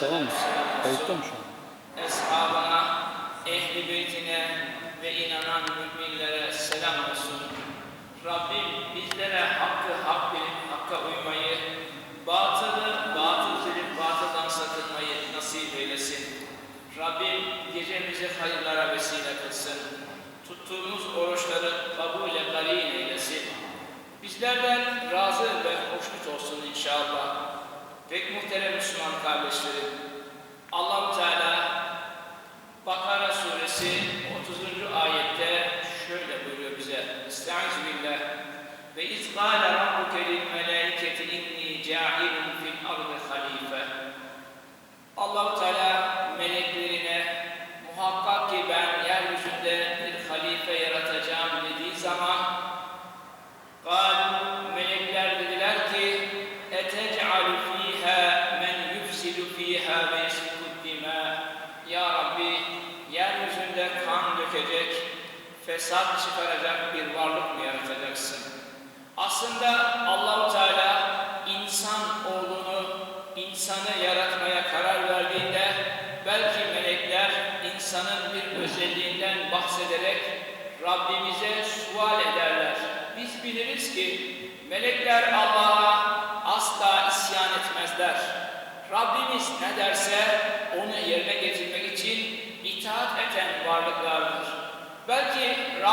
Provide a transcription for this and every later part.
Tamam mı? Kayıtta mı şu an? Eshabına, ehli beytine ve inanan müminlere selam olsun. Rabbim bizlere hakkı hak bilip hakka uymayı, batılı batıl bilip batıldan sakınmayı nasip eylesin. Rabbim gecemizi hayırlara vesile kılsın. Tuttuğumuz oruçları kabule karin eylesin. Bizlerden razı ve hoşnut olsun inşallah. Pek muhterem kardeşlerim, fesat çıkaracak bir varlık mı yaratacaksın? Aslında Allahu Teala insan oğlunu insanı yaratmaya karar verdiğinde belki melekler insanın bir özelliğinden bahsederek Rabbimize sual ederler. Biz biliriz ki melekler Allah'a asla isyan etmezler. Rabbimiz ne derse onu yerine getirmek için itaat eden varlıklardır. Belki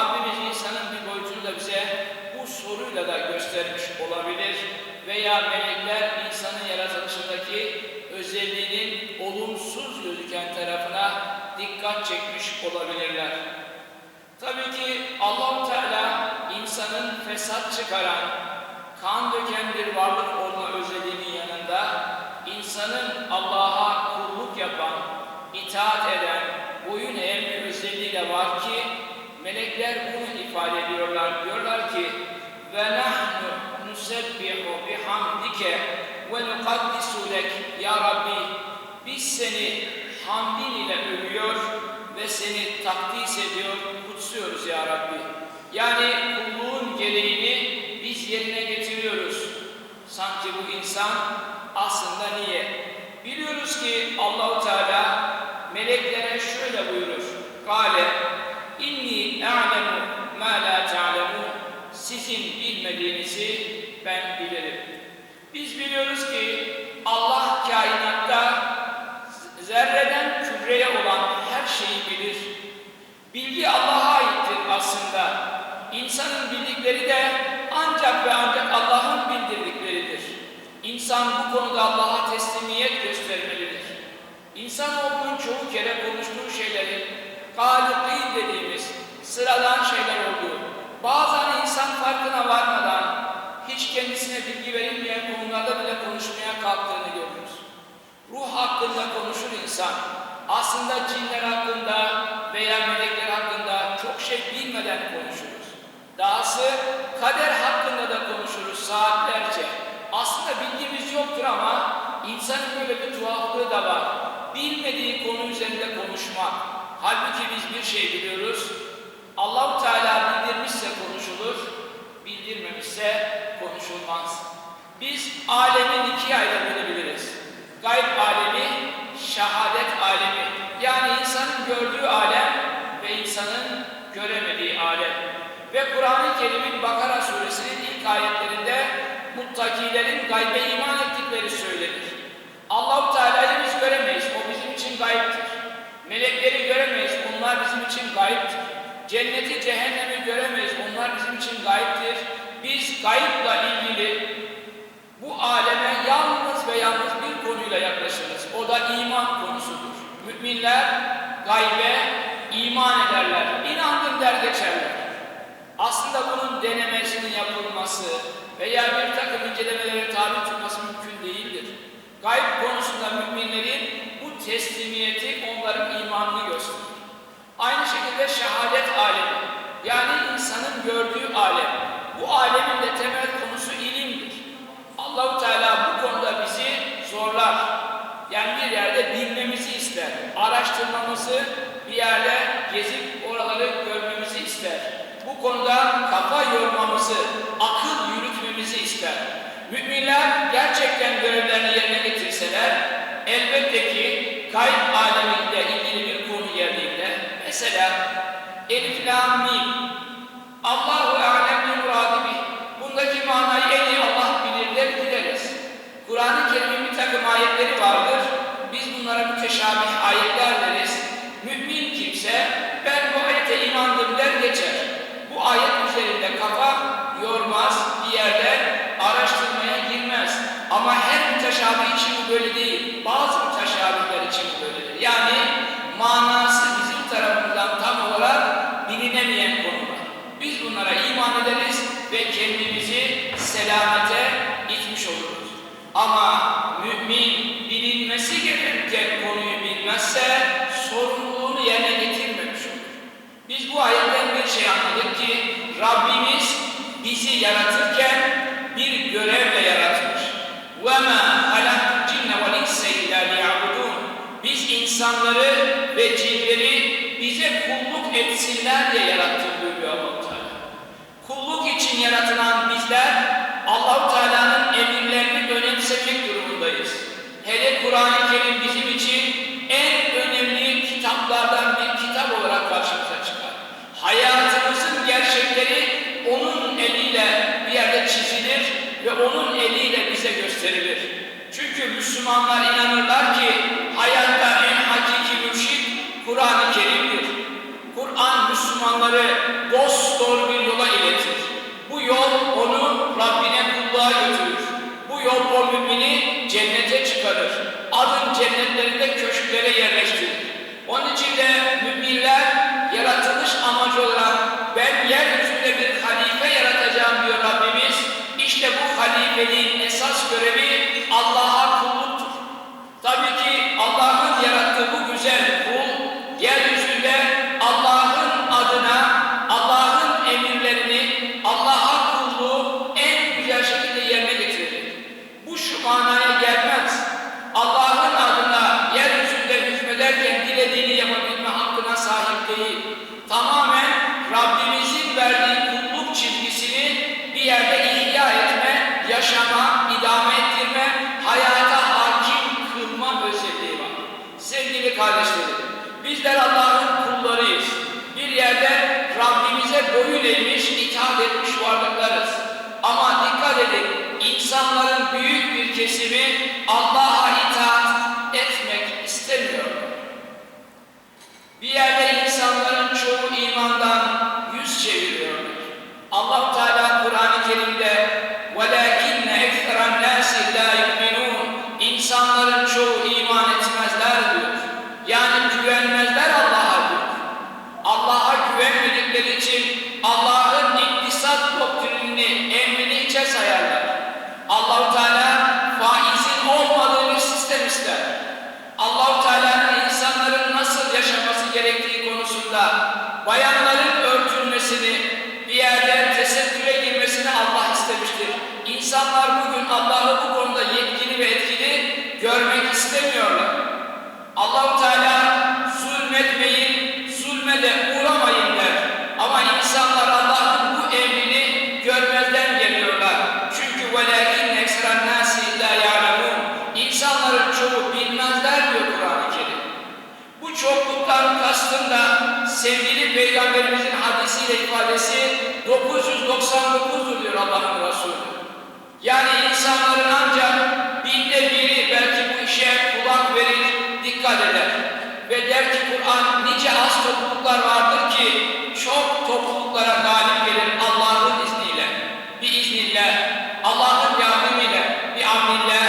Rabbimiz insanın bir boyutunu da bize bu soruyla da göstermiş olabilir veya melekler insanın yaratılışındaki özelliğinin olumsuz gözüken tarafına dikkat çekmiş olabilirler. Tabii ki Allahu Teala insanın fesat çıkaran, kan döken bir varlık olma özelliğinin yanında insanın Allah'a kulluk yapan, itaat eden, boyun eğen bir özelliği de var ki melekler bunu ifade ediyorlar. Diyorlar ki ve nahnu nusebbihu bihamdike ve nukaddisu lek ya Rabbi biz seni hamdin ile övüyor ve seni takdis ediyor, kutsuyoruz ya Rabbi. Yani kulluğun gereğini biz yerine getiriyoruz. Sanki bu insan aslında niye? Biliyoruz ki Allahu Teala meleklere şöyle buyurur. Kale a'lemu ma la ta'lemun. Sizin bilmediğinizi ben bilirim. Biz biliyoruz ki Allah kainatta zerreden küreye olan her şeyi bilir. Bilgi Allah'a aittir aslında. İnsanın bildikleri de ancak ve ancak Allah'ın bildirdikleridir. İnsan bu konuda Allah'a teslimiyet göstermelidir. İnsanoğlunun çoğu kere konuştuğu şeylerin galipliği dediğimiz sıradan şeyler olduğu, bazen insan farkına varmadan hiç kendisine bilgi verilmeyen konularda bile konuşmaya kalktığını görürüz. Ruh hakkında konuşur insan. Aslında cinler hakkında veya melekler hakkında çok şey bilmeden konuşuruz. Dahası kader hakkında da konuşuruz saatlerce. Aslında bilgimiz yoktur ama insanın böyle bir tuhaflığı da var. Bilmediği konu üzerinde konuşmak. Halbuki biz bir şey biliyoruz. Allahu Teala bildirmişse konuşulur, bildirmemişse konuşulmaz. Biz alemin iki ayrımını biliriz. Gayb alemi, şehadet alemi. Yani insanın gördüğü alem ve insanın göremediği alem. Ve Kur'an-ı Kerim'in Bakara suresinin ilk ayetlerinde muttakilerin gaybe iman ettikleri söylenir. Allahu Teala'yı biz göremeyiz. O bizim için gayiptir. Melekleri göremeyiz. Onlar bizim için gayiptir. Cenneti, cehennemi göremeyiz. Onlar bizim için gayiptir. Biz gayıpla ilgili bu aleme yalnız ve yalnız bir konuyla yaklaşırız. O da iman konusudur. Müminler gaybe iman ederler. İnandım der geçerler. Aslında bunun denemesinin yapılması veya bir takım incelemelere tabi tutması mümkün değildir. Gayb konusunda müminlerin bu teslimiyeti onların imanını gösterir. Aynı şekilde şehadet alemi, yani insanın gördüğü alem. Bu alemin de temel konusu ilimdir. Allahu Teala bu konuda bizi zorlar. Yani bir yerde bilmemizi ister. Araştırmamızı, bir yerde gezip oraları görmemizi ister. Bu konuda kafa yormamızı, akıl yürütmemizi ister. Müminler gerçekten görevlerini yerine getirseler, elbette ki kayıp alemiyle ilgili bir mesela Elif Lam Mim. Allahu alem bi muradi bih. Bundaki manayı en iyi Allah bilir der gideriz. Kur'an-ı Kerim'in bir takım ayetleri vardır. Biz bunlara müteşabih ayetler deriz. Mümin kimse ben bu ayete inandım der geçer. Bu ayet üzerinde kafa yormaz, bir yerden araştırmaya girmez. Ama her müteşabih için bu böyle değil. Bazı müteşabihler için bu böyledir. Yani manası bizim tarafımızdan tam olarak bilinemeyen konular. Biz bunlara iman ederiz ve kendimizi selamete itmiş oluruz. Ama mümin bilinmesi gereken konuyu bilmezse sorumluluğunu yerine getirmemiş olur. Biz bu ayetten bir şey anladık ki Rabbimiz bizi yaratırken bir görevle yaratmış. وَمَا خَلَقْتُ الْجِنَّ وَالْاِنسَ اِلَّا لِيَعْبُدُونَ Biz insanları ve cinleri bize kulluk etsinler diye yarattık buyuruyor allah Teala. Kulluk için yaratılan bizler gerçekleri onun eliyle bir yerde çizilir ve onun eliyle bize gösterilir. Çünkü Müslümanlar inanırlar ki hayatta en hakiki mürşit Kur'an-ı Kerim'dir. Kur'an Müslümanları dost doğru bir yola iletir. Bu yol onu Rabbine kulluğa götürür. Bu yol o mümini cennete çıkarır. Adın cennetlerinde köşklere yerleştirir. Onun için de verdiğin esas görevi kesimi Allah'a itaat etmek istemiyor. Bir yerde insanların çoğu imandan yüz çeviriyorlar. Allah Teala Kur'an-ı Kerim'de وَلَكِنَّ اَكْثَرَ النَّاسِ لَا يُؤْمِنُونَ İnsanların çoğu iman etmezler diyor. Yani güvenmezler Allah'a diyor. Allah'a güvenmedikleri için Allah'ın iktisat doktrinini, emrini içe sayarlar. Allah-u Teala konusunda bayanların örtülmesini, bir yerde tesettüre girmesini Allah istemiştir. İnsanlar bugün Allah'ı bu konuda yetkili ve etkili görmek istemiyorlar. Allah-u Teala zulmetmeyin, zulme de uğramayın der. Ama insanlar Allah'ın bu emrini görmezden geliyorlar. Çünkü وَلَكِنْ اَكْسَرَ النَّاسِ اِلَّا يَعْلَمُونَ İnsanların çoğu bilmezler diyor Kur'an-ı Kerim. Bu çokluktan kastım da sevgili Peygamberimizin hadisiyle ifadesi 999'dur diyor Allah'ın Resulü. Yani insanların ancak binde biri belki bu işe kulak verir, dikkat eder. Ve der ki Kur'an nice az topluluklar vardır ki çok topluluklara galip gelir Allah'ın izniyle. Bir iznillah, Allah'ın yardımıyla, bir amnillah,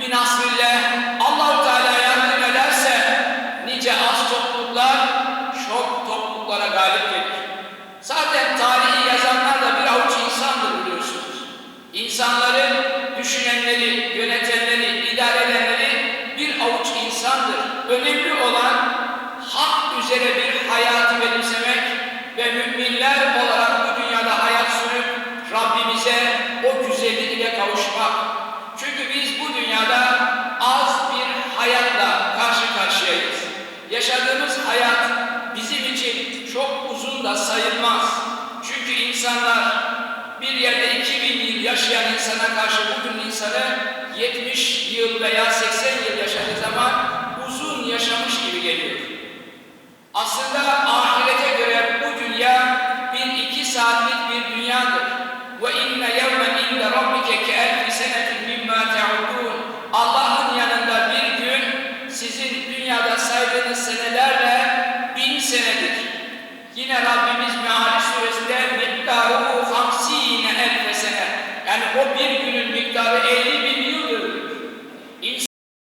bir nasrillah, Allah-u Teala yardım ederse nice az topluluklar çok topluluklara galip gelir. Zaten tarihi yazanlar da bir avuç insandır biliyorsunuz. İnsanların düşünenleri, yönetenleri, idare edenleri bir avuç insandır. Önemli olan üzere bir hayatı benimsemek ve müminler olarak bu dünyada hayat sürüp Rabbimize o güzellik kavuşmak. Çünkü biz bu dünyada az bir hayatla karşı karşıyayız. Yaşadığımız hayat bizim için çok uzun da sayılmaz. Çünkü insanlar bir yerde 2000 yıl yaşayan insana karşı bugün insanı 70 yıl veya 80 yıl yaşadığı Aslında ahirete göre bu dünya bir iki saatlik bir dünyadır. Ve inne yevmen inde rabbike ke elfi senetin mimma te'udun. Allah'ın yanında bir gün sizin dünyada saydığınız senelerle bin senedir. Yine Rabbimiz Meali suresinde miktarı hamsine elfe sene. Yani o bir günün miktarı 50 bin